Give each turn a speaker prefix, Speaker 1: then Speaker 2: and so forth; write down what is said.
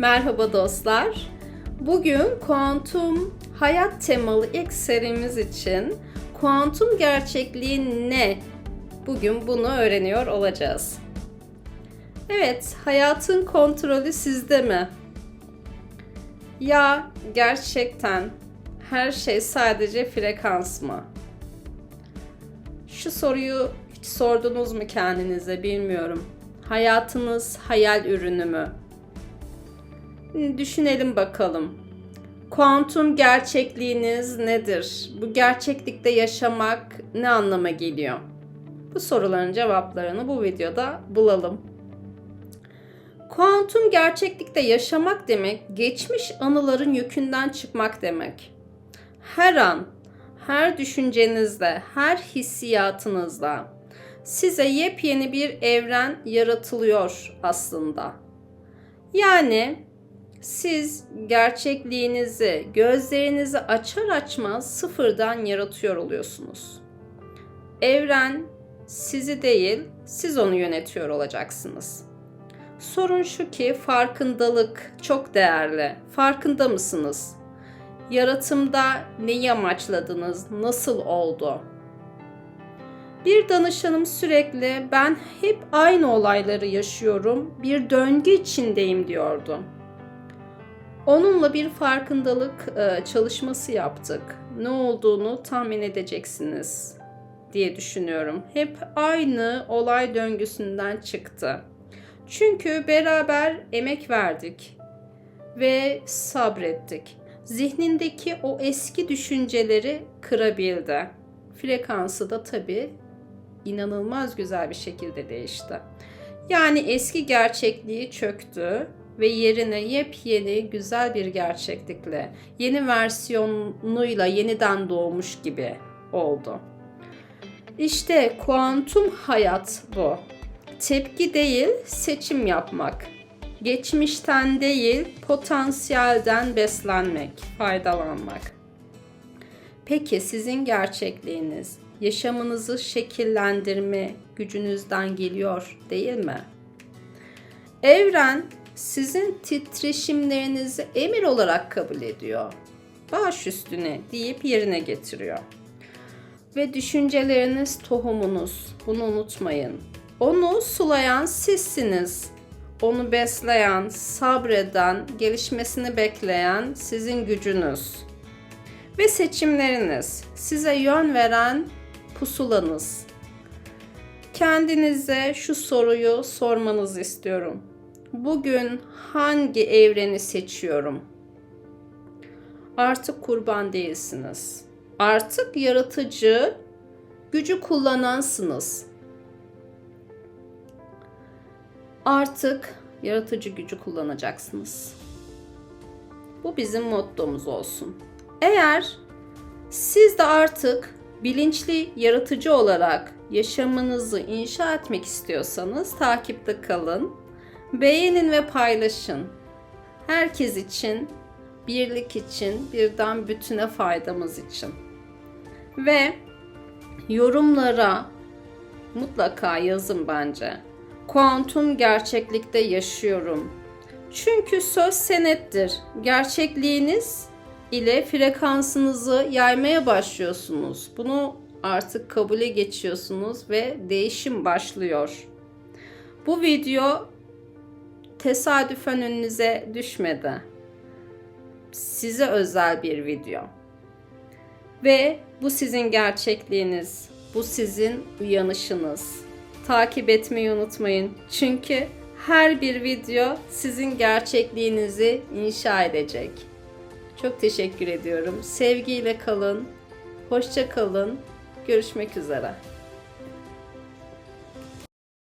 Speaker 1: Merhaba dostlar. Bugün kuantum hayat temalı ilk serimiz için kuantum gerçekliği ne? Bugün bunu öğreniyor olacağız. Evet, hayatın kontrolü sizde mi? Ya gerçekten her şey sadece frekans mı? Şu soruyu hiç sordunuz mu kendinize bilmiyorum. Hayatınız hayal ürünü mü? Düşünelim bakalım. Kuantum gerçekliğiniz nedir? Bu gerçeklikte yaşamak ne anlama geliyor? Bu soruların cevaplarını bu videoda bulalım. Kuantum gerçeklikte yaşamak demek, geçmiş anıların yükünden çıkmak demek. Her an, her düşüncenizde, her hissiyatınızda size yepyeni bir evren yaratılıyor aslında. Yani siz gerçekliğinizi, gözlerinizi açar açmaz sıfırdan yaratıyor oluyorsunuz. Evren sizi değil, siz onu yönetiyor olacaksınız. Sorun şu ki farkındalık çok değerli. Farkında mısınız? Yaratımda neyi amaçladınız? Nasıl oldu? Bir danışanım sürekli ben hep aynı olayları yaşıyorum, bir döngü içindeyim diyordu. Onunla bir farkındalık e, çalışması yaptık. Ne olduğunu tahmin edeceksiniz diye düşünüyorum. Hep aynı olay döngüsünden çıktı. Çünkü beraber emek verdik ve sabrettik. Zihnindeki o eski düşünceleri kırabildi. Frekansı da tabii inanılmaz güzel bir şekilde değişti. Yani eski gerçekliği çöktü ve yerine yepyeni güzel bir gerçeklikle, yeni versiyonuyla yeniden doğmuş gibi oldu. İşte kuantum hayat bu. Tepki değil, seçim yapmak. Geçmişten değil, potansiyelden beslenmek, faydalanmak. Peki sizin gerçekliğiniz yaşamınızı şekillendirme gücünüzden geliyor değil mi? Evren sizin titreşimlerinizi emir olarak kabul ediyor. Baş üstüne deyip yerine getiriyor. Ve düşünceleriniz tohumunuz. Bunu unutmayın. Onu sulayan sizsiniz. Onu besleyen, sabreden, gelişmesini bekleyen sizin gücünüz. Ve seçimleriniz size yön veren pusulanız. Kendinize şu soruyu sormanızı istiyorum. Bugün hangi evreni seçiyorum? Artık kurban değilsiniz. Artık yaratıcı gücü kullanansınız. Artık yaratıcı gücü kullanacaksınız. Bu bizim mottomuz olsun. Eğer siz de artık bilinçli yaratıcı olarak yaşamınızı inşa etmek istiyorsanız takipte kalın. Beğenin ve paylaşın. Herkes için, birlik için, birden bütüne faydamız için. Ve yorumlara mutlaka yazın bence. Kuantum gerçeklikte yaşıyorum. Çünkü söz senettir. Gerçekliğiniz ile frekansınızı yaymaya başlıyorsunuz. Bunu artık kabule geçiyorsunuz ve değişim başlıyor. Bu video tesadüfen önünüze düşmedi. Size özel bir video. Ve bu sizin gerçekliğiniz, bu sizin uyanışınız. Takip etmeyi unutmayın. Çünkü her bir video sizin gerçekliğinizi inşa edecek. Çok teşekkür ediyorum. Sevgiyle kalın. Hoşça kalın. Görüşmek üzere.